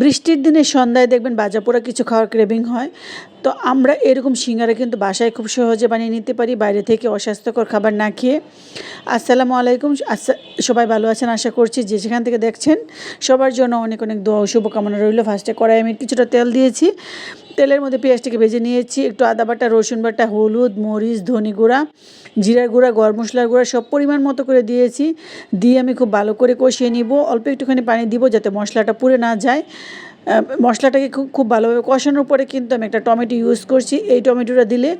বৃষ্টির দিনে সন্ধ্যায় দেখবেন বাজাপোড়া কিছু খাওয়ার ক্রেভিং হয়। তো আমরা এরকম সিঙ্গারা কিন্তু বাসায় খুব সহজে বানিয়ে নিতে পারি, বাইরে থেকে অস্বাস্থ্যকর খাবার না খেয়ে। আসসালামু আলাইকুম সবাই ভালো আছেন? আশা করছি যে সেখান থেকে দেখছেন, সবার জন্য অনেক অনেক দোয়া শুভকামনা রইল। ফার্স্টে কড়াই আমি কিছুটা তেল দিয়েছি। তেলের মধ্যে পেঁয়াজটাকে ভেজে নিয়েছি, একটু আদা বাটা, রসুন বাটা, হলুদ, মরিচ, ধনে গুঁড়া, জিরার গুঁড়া, গরম মশলার গুঁড়া সব পরিমাণ মতো করে দিয়েছি। দিয়ে আমি খুব ভালো করে কষিয়ে নিব। অল্প একটুখানি পানি দিব যাতে মশলাটা পুড়ে না যায়। মশলাটাকে খুব খুব ভালোভাবে কষানোর পরে কিন্তু আমি একটা টমেটো ইউজ করছি। এই টমেটোটা দিলে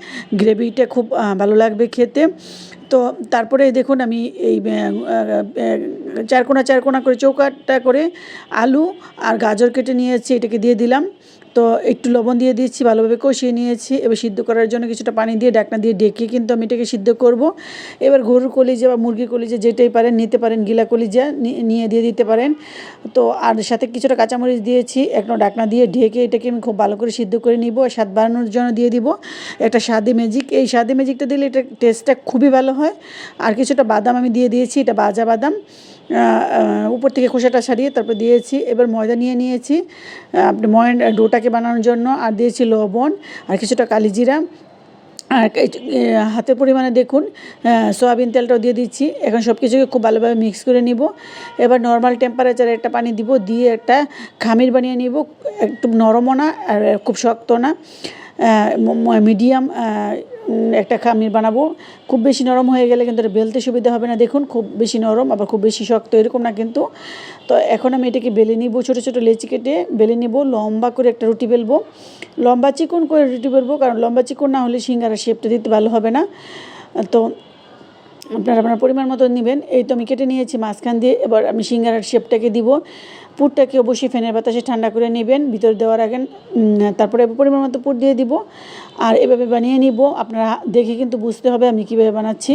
গ্রেভিটা খুব ভালো লাগবে খেতে। তো তারপরে দেখুন আমি এই চারকোনা চারকোনা করে, চৌকাটা করে আলু আর গাজর কেটে নিয়েছি, এটাকে দিয়ে দিলাম। তো একটু লবণ দিয়ে দিচ্ছি ভালোভাবে কষিয়ে নিয়েছি। এবার সিদ্ধ করার জন্য কিছুটা পানি দিয়ে ডাকনা দিয়ে ডেকে কিন্তু আমি এটাকে সিদ্ধ করব। এবার গরুর কলিজা বা মুরগির কলিজা যেটাই পারেন নিতে পারেন, গিলা কলিজা নিয়ে দিয়ে দিতে পারেন। তো আর সাথে কিছুটা কাঁচামরিচ দিয়েছি একটা ডাকনা দিয়ে ঢেকে এটাকে আমি খুব ভালো করে সিদ্ধ করে নিব। স্বাদ বাড়ানোর জন্য দিয়ে দিব একটা স্বাদে ম্যাজিক এই স্বাদে ম্যাজিকটা দিলে এটা টেস্টটা খুবই ভালো হয়। আর কিছুটা বাদাম আমি দিয়ে দিয়েছি, এটা বাজা বাদাম। উপর থেকে খোসাটা সারিয়ে তারপর দিয়েছি। এবার ময়দা নিয়ে নিয়েছি। আপনি ময়দা ডোটাকে বানানোর জন্য। আর দিয়েছি লবণ আর কিছুটা কালিজিরা আর হাতের পরিমাণে দেখুন সয়াবিন তেলটাও দিয়ে দিচ্ছি। এখন সব কিছুকে খুব ভালোভাবে মিক্স করে নিব। এবার নর্মাল টেম্পারেচারে একটা পানি দিব, দিয়ে একটা খামির বানিয়ে নিব। একটু নরমও না আর খুব শক্ত না। মিডিয়াম একটা খামির বানাবো। খুব বেশি নরম হয়ে গেলে কিন্তু এটা বেলতে সুবিধা হবে না। দেখুন, খুব বেশি নরম, আবার খুব বেশি শক্ত, এরকম না কিন্তু। তো এখন আমি এটাকে বেলে নিব, ছোটো ছোটো লেচি কেটে বেলে নিব, লম্বা করে একটা রুটি বেলবো। লম্বা চিকন করে রুটি বেলবো, কারণ লম্বা চিকন না হলে সিঙ্গারা শেপটা দিতে ভালো হবে না। তো আপনারা আপনার পরিমাণ মতো নেবেন। এই তো আমি কেটে নিয়েছি, মাঝখান দিয়ে এবার আমি সিঙ্গারার শেপটাকে দিব। পুরটাকে অবশ্যই ফ্যানের বাতাসে ঠান্ডা করে নেবেন, ভিতর দেওয়ার আগে তারপরে পরিমাণ মতো পুর দিয়ে দিব। আর এভাবে বানিয়ে নিব। আপনারা দেখে কিন্তু বুঝতে হবে আমি কীভাবে বানাচ্ছি।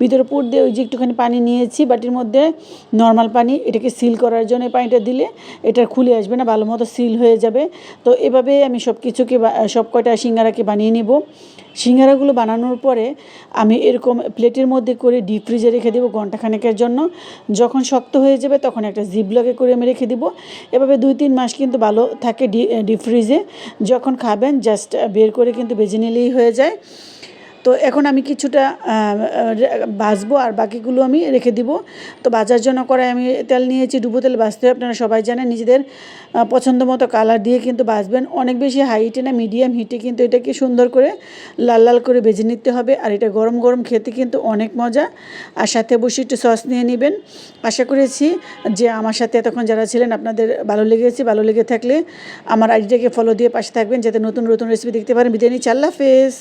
ভিতরে পুর দিয়ে ওই যে একটুখানি পানি নিয়েছি, বাটির মধ্যে নর্মাল পানি, এটাকে সিল করার জন্য পানিটা দিলে এটা খুলে আসবে না, ভালো মতো সিল হয়ে যাবে। তো এভাবে আমি সব কিছুকে সব কয়টা সিঙ্গারাকে বানিয়ে নিব। সিঙ্গারাগুলো বানানোর পরে আমি এরকম প্লেটের মধ্যে করে ডিপ ফ্রিজে রেখে দেবো ঘন্টাখানেকের জন্য। যখন শক্ত হয়ে যাবে তখন একটা জিপ জিপলকে করে আমি রেখে দিব। এভাবে দুই তিন মাস কিন্তু ভালো থাকে ডিপ ফ্রিজে। যখন খাবেন জাস্ট বের করে কিন্তু ভেজে নিলেই হয়ে যায়। তো এখন আমি কিছুটা ভাজবো আর বাকিগুলো আমি রেখে দিব। তো ভাজার জন্য করে আমি তেল নিয়েছি, ডুবো তেল ভাজতে হয় আপনারা সবাই জানেন নিজেদের পছন্দ মতো কালার দিয়ে কিন্তু ভাজবেন অনেক বেশি হাইটে না মিডিয়াম হিটে কিন্তু এটাকে সুন্দর করে লাল লাল করে ভেজে নিতে হবে। আর এটা গরম গরম খেতে কিন্তু অনেক মজা। আর সাথে বসে একটু সস নিয়ে নেবেন। আশা করেছি যে আমার সাথে এতক্ষণ যারা ছিলেন, আপনাদের ভালো লেগেছে। ভালো লেগে থাকলে আমার আইডিটাকে ফলো দিয়ে পাশে থাকবেন, যাতে নতুন নতুন রেসিপি দেখতে পারেন। বিরিয়ানি চাল্লা ফেস